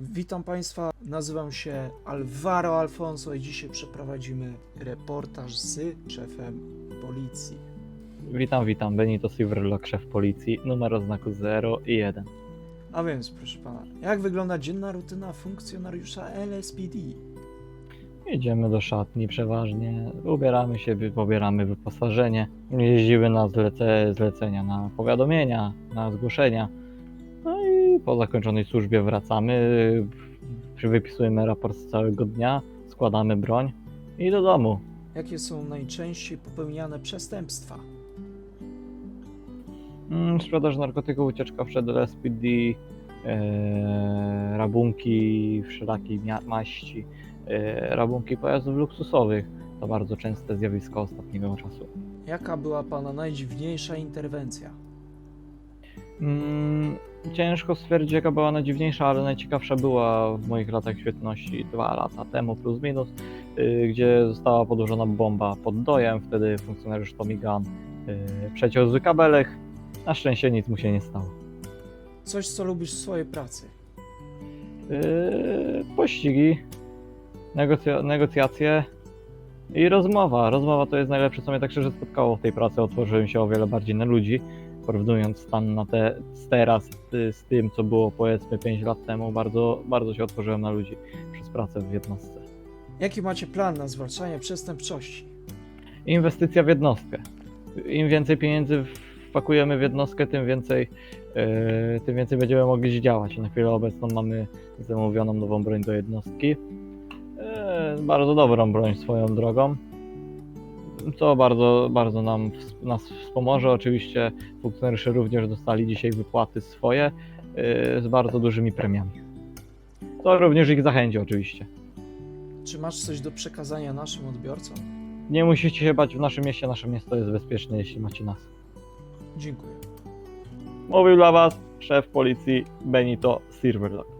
Witam Państwa, nazywam się Alvaro Alfonso i dzisiaj przeprowadzimy reportaż z szefem policji. Witam, witam. Benito Silverlock, szef policji, numer oznaku 0 i 1. A więc, proszę pana, jak wygląda dzienna rutyna funkcjonariusza LSPD? Idziemy do szatni przeważnie, ubieramy się, pobieramy wyposażenie, jeździmy na zlece, zlecenia, na powiadomienia, na zgłoszenia. No i po zakończonej służbie wracamy, wypisujemy raport z całego dnia, składamy broń i do domu. Jakie są najczęściej popełniane przestępstwa? Mm, Sprzedaż narkotyków, ucieczka przed LSPD, e, rabunki wszelakiej maści, e, rabunki pojazdów luksusowych. To bardzo częste zjawisko ostatniego czasu. Jaka była pana najdziwniejsza interwencja? Mm, ciężko stwierdzić, jaka była najdziwniejsza, ale najciekawsza była w moich latach świetności dwa lata temu, plus minus, y, gdzie została podłożona bomba pod dojem. Wtedy funkcjonariusz Tommy Gunn y, przeciął zły kabelek. Na szczęście nic mu się nie stało. Coś, co lubisz w swojej pracy? Yy, pościgi, negocja- negocjacje i rozmowa. Rozmowa to jest najlepsze, co mnie tak szczerze spotkało w tej pracy. Otworzyłem się o wiele bardziej na ludzi, porównując stan na te, z teraz y, z tym, co było powiedzmy 5 lat temu. Bardzo, bardzo się otworzyłem na ludzi przez pracę w jednostce. Jaki macie plan na zwalczanie przestępczości? Inwestycja w jednostkę. Im więcej pieniędzy wpakujemy w jednostkę, tym więcej, yy, tym więcej będziemy mogli działać. Na chwilę obecną mamy zamówioną nową broń do jednostki. Yy, bardzo dobrą broń swoją drogą. Co bardzo, bardzo nam nas wspomoże. Oczywiście funkcjonariusze również dostali dzisiaj wypłaty swoje yy, z bardzo dużymi premiami. To również ich zachęci oczywiście. Czy masz coś do przekazania naszym odbiorcom? Nie musicie się bać w naszym mieście, nasze miasto jest bezpieczne, jeśli macie nas. Dziękuję. Mówił dla Was szef policji Benito Silverlock.